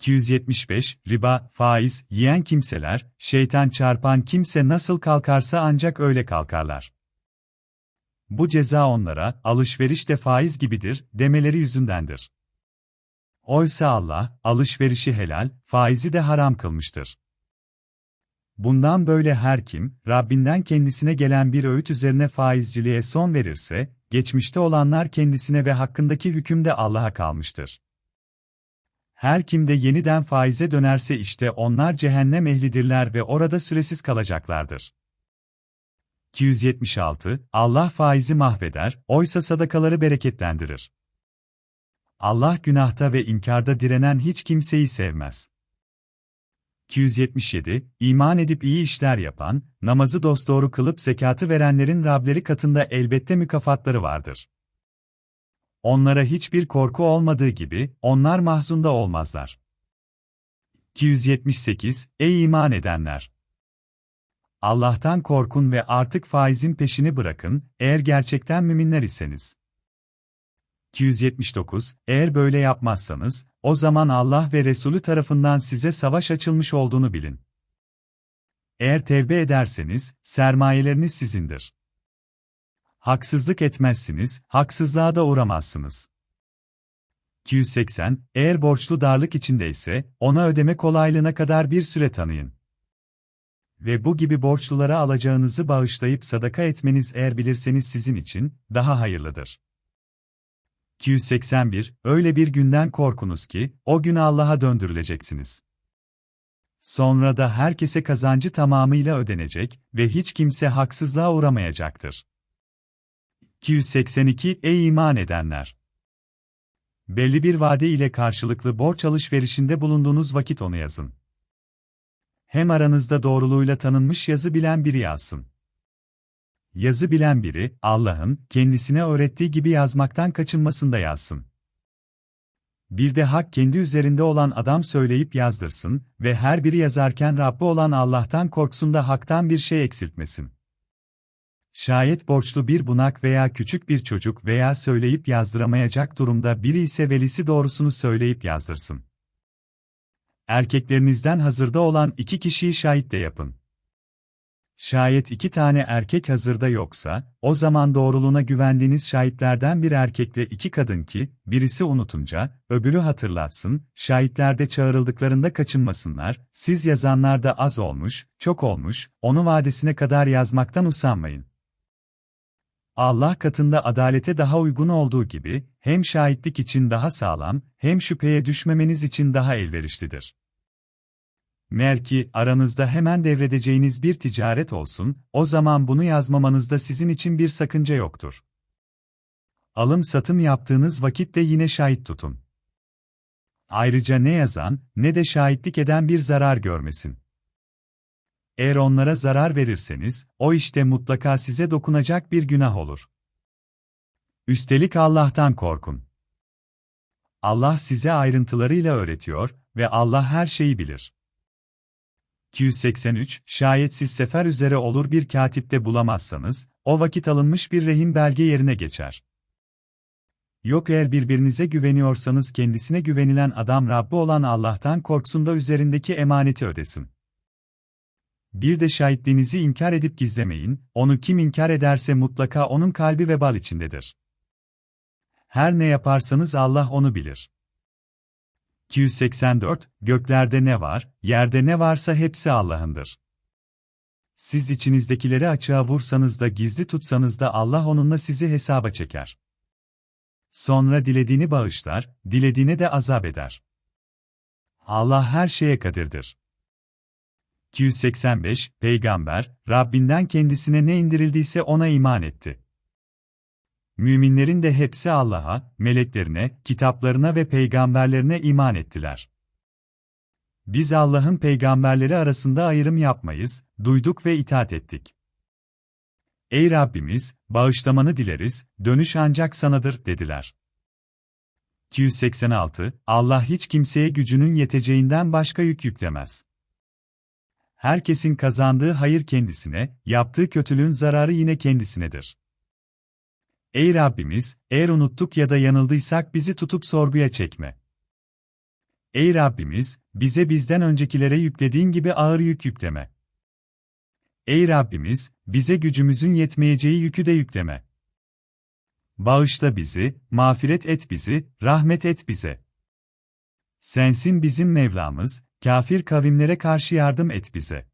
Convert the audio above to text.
275, riba, faiz, yiyen kimseler, şeytan çarpan kimse nasıl kalkarsa ancak öyle kalkarlar. Bu ceza onlara, alışveriş de faiz gibidir, demeleri yüzündendir. Oysa Allah, alışverişi helal, faizi de haram kılmıştır. Bundan böyle her kim, Rabbinden kendisine gelen bir öğüt üzerine faizciliğe son verirse, geçmişte olanlar kendisine ve hakkındaki hüküm de Allah'a kalmıştır. Her kim de yeniden faize dönerse işte onlar cehennem ehlidirler ve orada süresiz kalacaklardır. 276 Allah faizi mahveder, oysa sadakaları bereketlendirir. Allah günahta ve inkarda direnen hiç kimseyi sevmez. 277 İman edip iyi işler yapan, namazı dosdoğru kılıp zekatı verenlerin Rableri katında elbette mükafatları vardır. Onlara hiçbir korku olmadığı gibi, onlar mahzunda olmazlar. 278 Ey iman edenler! Allah'tan korkun ve artık faizin peşini bırakın, eğer gerçekten müminler iseniz. 279 Eğer böyle yapmazsanız, o zaman Allah ve Resulü tarafından size savaş açılmış olduğunu bilin. Eğer tevbe ederseniz, sermayeleriniz sizindir. Haksızlık etmezsiniz, haksızlığa da uğramazsınız. 280 Eğer borçlu darlık içindeyse, ona ödeme kolaylığına kadar bir süre tanıyın. Ve bu gibi borçlulara alacağınızı bağışlayıp sadaka etmeniz eğer bilirseniz sizin için, daha hayırlıdır. 281 Öyle bir günden korkunuz ki, o gün Allah'a döndürüleceksiniz. Sonra da herkese kazancı tamamıyla ödenecek ve hiç kimse haksızlığa uğramayacaktır. 282 Ey iman edenler! Belli bir vade ile karşılıklı borç alışverişinde bulunduğunuz vakit onu yazın. Hem aranızda doğruluğuyla tanınmış yazı bilen biri yazsın. Yazı bilen biri, Allah'ın kendisine öğrettiği gibi yazmaktan kaçınmasında yazsın. Bir de hak kendi üzerinde olan adam söyleyip yazdırsın ve her biri yazarken Rabbi olan Allah'tan korksun da haktan bir şey eksiltmesin. Şayet borçlu bir bunak veya küçük bir çocuk veya söyleyip yazdıramayacak durumda biri ise velisi doğrusunu söyleyip yazdırsın. Erkeklerinizden hazırda olan iki kişiyi şahit de yapın. Şayet iki tane erkek hazırda yoksa, o zaman doğruluğuna güvendiğiniz şahitlerden bir erkekle iki kadın ki, birisi unutunca, öbürü hatırlatsın, şahitlerde çağrıldıklarında kaçınmasınlar, siz yazanlar da az olmuş, çok olmuş, onu vadesine kadar yazmaktan usanmayın. Allah katında adalete daha uygun olduğu gibi, hem şahitlik için daha sağlam, hem şüpheye düşmemeniz için daha elverişlidir. Ki aranızda hemen devredeceğiniz bir ticaret olsun, o zaman bunu yazmamanızda sizin için bir sakınca yoktur. Alım satım yaptığınız vakitte yine şahit tutun. Ayrıca ne yazan, ne de şahitlik eden bir zarar görmesin. Eğer onlara zarar verirseniz, o işte mutlaka size dokunacak bir günah olur. Üstelik Allah'tan korkun. Allah size ayrıntılarıyla öğretiyor ve Allah her şeyi bilir. 283 Şayet siz sefer üzere olur bir katipte bulamazsanız, o vakit alınmış bir rehin belge yerine geçer. Yok eğer birbirinize güveniyorsanız kendisine güvenilen adam Rabbi olan Allah'tan korksun da üzerindeki emaneti ödesin. Bir de şahitliğinizi inkar edip gizlemeyin, onu kim inkar ederse mutlaka onun kalbi vebal içindedir. Her ne yaparsanız Allah onu bilir. 284 Göklerde ne var, yerde ne varsa hepsi Allah'ındır. Siz içinizdekileri açığa vursanız da gizli tutsanız da Allah onunla sizi hesaba çeker. Sonra dilediğini bağışlar, dilediğine de azap eder. Allah her şeye kadirdir. 285 Peygamber, Rabbinden kendisine ne indirildiyse ona iman etti. Müminlerin de hepsi Allah'a, meleklerine, kitaplarına ve peygamberlerine iman ettiler. Biz Allah'ın peygamberleri arasında ayrım yapmayız, duyduk ve itaat ettik. Ey Rabbimiz, bağışlamanı dileriz, dönüş ancak sanadır, dediler. 286 Allah hiç kimseye gücünün yeteceğinden başka yük yüklemez. Herkesin kazandığı hayır kendisine, yaptığı kötülüğün zararı yine kendisinedir. Ey Rabbimiz, eğer unuttuk ya da yanıldıysak bizi tutup sorguya çekme. Ey Rabbimiz, bize bizden öncekilere yüklediğin gibi ağır yük yükleme. Ey Rabbimiz, bize gücümüzün yetmeyeceği yükü de yükleme. Bağışla bizi, mağfiret et bizi, rahmet et bize. Sensin bizim Mevlamız, kafir kavimlere karşı yardım et bize.